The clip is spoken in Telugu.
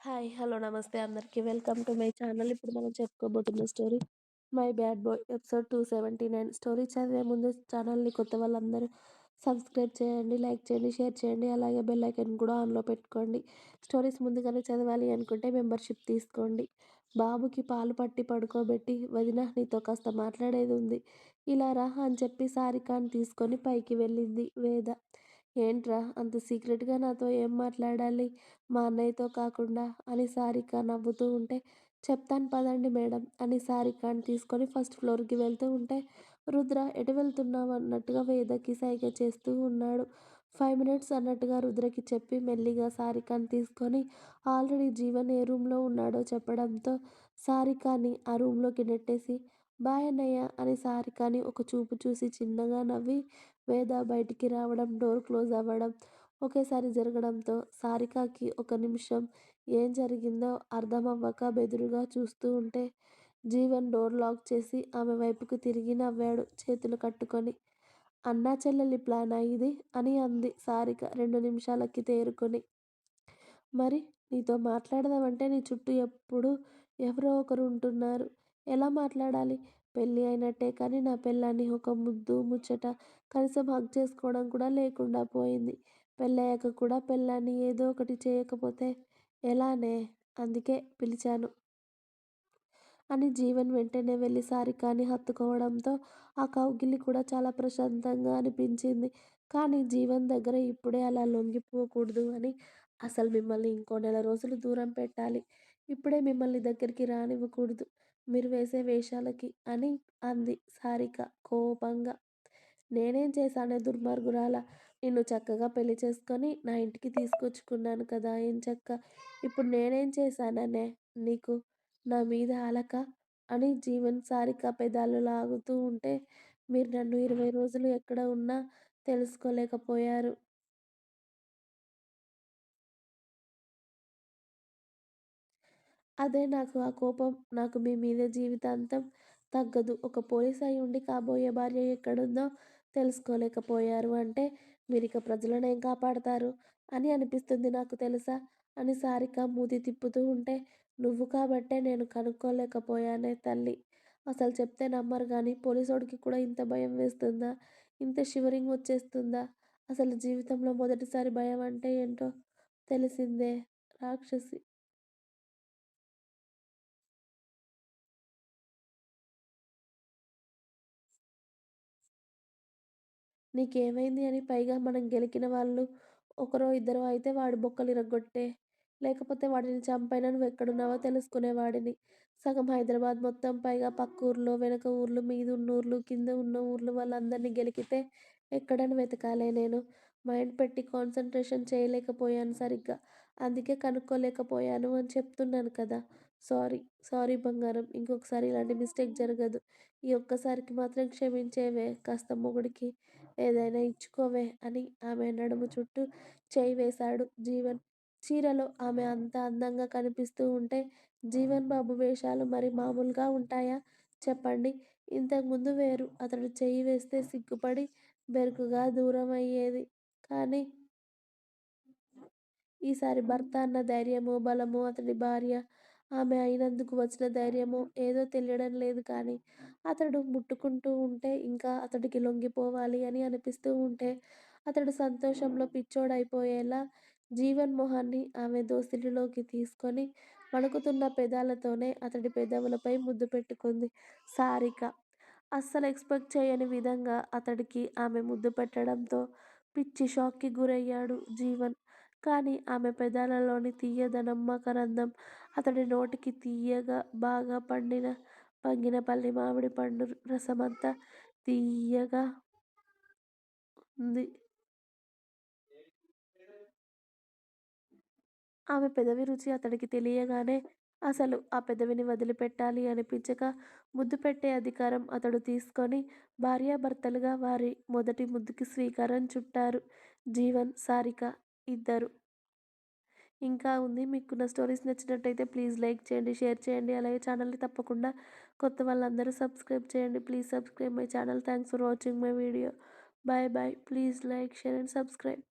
హాయ్ హలో నమస్తే అందరికీ. Welcome to my channel. ఇప్పుడు మనం చెప్పుకోబోతున్న story my bad boy episode two seventy nine. Story చదివే ముందు ఛానల్ని కొత్త వాళ్ళందరూ సబ్స్క్రైబ్ చేయండి లైక్ చేయండి షేర్ చేయండి. అలాగే బెల్ ఐకన్ కూడా ఆన్లో పెట్టుకోండి. స్టోరీస్ ముందుగానే చదవాలి అనుకుంటే మెంబర్షిప్ తీసుకోండి. బాబుకి పాలు పట్టి పడుకోబెట్టి వదిన నీతో కాస్త మాట్లాడేది ఉంది. ఇలా రా అని చెప్పి సారికాని తీసుకొని పైకి వెళ్ళింది వేద. ఏంట్రా అంత సీక్రెట్గా నాతో ఏం మాట్లాడాలి? మా అన్నయ్యతో కాకుండా అని సారిక నవ్వుతూ ఉంటే చెప్తాను పదండి మేడం అని సారికాని తీసుకొని ఫస్ట్ ఫ్లోర్కి వెళ్తూ ఉంటే రుద్ర ఎటు వెళ్తున్నావు? అన్నట్టుగా వేదకి సైగ చేస్తూ ఉన్నాడు. ఫైవ్ మినిట్స్ అన్నట్టుగా రుద్రకి చెప్పి మెల్లిగా సారికాని తీసుకొని ఆల్రెడీ జీవన్ ఏ రూమ్లో ఉన్నాడో చెప్పడంతో సారికాని ఆ రూమ్లోకి నెట్టేసి బాయ్ అన్నయ్య అని సారికాని ఒక చూపు చూసి చిన్నగా నవ్వి వేద బయటికి రావడం డోర్ క్లోజ్ అవ్వడం ఒకేసారి జరగడంతో సారికకి ఒక నిమిషం ఏం జరిగిందో అర్థమవ్వక బెదురుగా చూస్తూ ఉంటే జీవన్ డోర్ లాక్ చేసి ఆమె వైపుకు తిరిగి నవ్వాడు చేతులు కట్టుకొని. అన్నా చెల్లెలి ప్లానా ఇది? అని అంది సారిక రెండు నిమిషాలకి తేరుకొని. మరి నీతో మాట్లాడదామంటే నీ చుట్టూ ఎప్పుడు ఎవరో ఒకరు ఉంటున్నారు. ఎలా మాట్లాడాలి? పెళ్ళి అయినట్టే కానీ నా పెళ్ళాన్ని ఒక ముద్దు ముచ్చట కనీసం హక్ చేసుకోవడం కూడా లేకుండా పోయింది. పెళ్ళయ్యాక కూడా పెళ్ళాన్ని ఏదో ఒకటి చేయకపోతే ఎలానే? అందుకే పిలిచాను. అని జీవన్ వెంటనే వెళ్ళి సారికాని హత్తుకోవడంతో ఆ కౌగిలి కూడా చాలా ప్రశాంతంగా అనిపించింది. కానీ జీవన్ దగ్గర ఇప్పుడే అలా లొంగిపోకూడదు అని అసలు మిమ్మల్ని ఇంకో నెల రోజులు దూరం పెట్టాలి. ఇప్పుడే మిమ్మల్ని దగ్గరికి రానివ్వకూడదు మీరు వేసే వేషాలకి అని అంది సారిక కోపంగా. నేనేం చేశానే దుర్మార్గురాల నిన్ను చక్కగా పెళ్ళి చేసుకొని నా ఇంటికి తీసుకొచ్చుకున్నాను కదా ఎంచక్కా ఇప్పుడు నేనేం చేశాననే నీకు నా మీద అలక? అని జీవన్ సారిక పెదాలు లాగుతూ ఉంటే మీరు నన్ను ఇరవై రోజులు ఎక్కడ ఉన్నా తెలుసుకోలేకపోయారు. అదే నాకు ఆ కోపం నాకు మీ మీద జీవితాంతం తగ్గదు. ఒక పోలీస్ అయి ఉండి కాబోయే భార్య ఎక్కడుందో తెలుసుకోలేకపోయారు అంటే మీరిక ఏం కాపాడతారు? అని అనిపిస్తుంది నాకు తెలుసా? అని సారిక మూతి తిప్పుతూ ఉంటే నువ్వు కాబట్టే నేను కనుక్కోలేకపోయానే తల్లి అసలు చెప్తే నమ్మరు కానీ పోలీసోడికి కూడా ఇంత భయం వేస్తుందా? ఇంత షివరింగ్ వచ్చేస్తుందా? అసలు జీవితంలో మొదటిసారి భయం అంటే ఏంటో తెలిసిందే రాక్షసి. నీకేమైంది అని పైగా మనం గెలికిన వాళ్ళు ఒకరో ఇద్దరో అయితే వాడి బొక్కలు ఇరగొట్టే లేకపోతే వాడిని చంపైనా నువ్వెక్కడున్నావో తెలుసుకునేవాడిని. సగం హైదరాబాద్ మొత్తం పైగా పక్క ఊర్లో వెనక ఊర్లు, మీదున్నూర్లు, కింద ఉన్న ఊర్లు వాళ్ళందరినీ గెలికితే ఎక్కడని వెతకాలే నేను? మైండ్ పెట్టి కాన్సన్ట్రేషన్ చేయలేకపోయాను సరిగ్గా. అందుకే కనుక్కోలేకపోయాను అని చెప్తున్నాను కదా! సారీ సారీ బంగారం ఇంకొకసారి ఇలాంటి మిస్టేక్ జరగదు. ఈ ఒక్కసారికి మాత్రం క్షమించేవే కాస్త మొగుడికి ఏదైనా ఇచ్చుకోవే అని ఆమె నడుము చుట్టూ చేయి వేశాడు జీవన్. చీరలో ఆమె అంత అందంగా కనిపిస్తూ ఉంటే జీవన్ బాబు వేషాలు మరి మామూలుగా ఉంటాయా చెప్పండి? ఇంతకుముందు వేరు అతడు చెయ్యి వేస్తే సిగ్గుపడి బెరుకుగా దూరం అయ్యేది. కానీ ఈసారి భర్త అన్న ధైర్యము బలము అతడి భార్య ఆమె అయినందుకు వచ్చిన ధైర్యమో ఏదో తెలియడం లేదు కానీ అతడు ముట్టుకుంటూ ఉంటే ఇంకా అతడికి లొంగిపోవాలి అని అనిపిస్తూ ఉంటే అతడు సంతోషంలో పిచ్చోడైపోయేలా జీవన్ మొహాన్ని ఆమె దోసిలిలోకి తీసుకొని వణుకుతున్న పెదాలతోనే అతడి పెదవులపై ముద్దు పెట్టుకుంది సారిక. అస్సలు ఎక్స్పెక్ట్ చేయని విధంగా అతడికి ఆమె ముద్దు పెట్టడంతో పిచ్చి షాక్కి గురయ్యాడు జీవన్. కానీ ఆమె పెదాలలోని తీయదనం మకరందం అతడి నోటికి తీయగా బాగా పండిన బంగినపల్లి మామిడి పండు రసమంతా తీయగా ఉంది. ఆమె పెదవి రుచి అతడికి తెలియగానే అసలు ఆ పెదవిని వదిలిపెట్టాలి అనిపించక ముద్దు పెట్టే అధికారం అతడు తీసుకొని భార్యాభర్తలుగా వారి మొదటి ముద్దుకి స్వీకారం చుట్టారు జీవన్, సారిక ఇద్దరు ఇంకా ఉంది. మీకు నా స్టోరీస్ నచ్చినట్టయితే ప్లీజ్ లైక్ చేయండి, షేర్ చేయండి. అలాగే ఛానల్ని తప్పకుండా కొత్త వాళ్ళందరూ సబ్స్క్రైబ్ చేయండి. Please subscribe my channel thanks for watching my video. Bye bye please like, share and subscribe.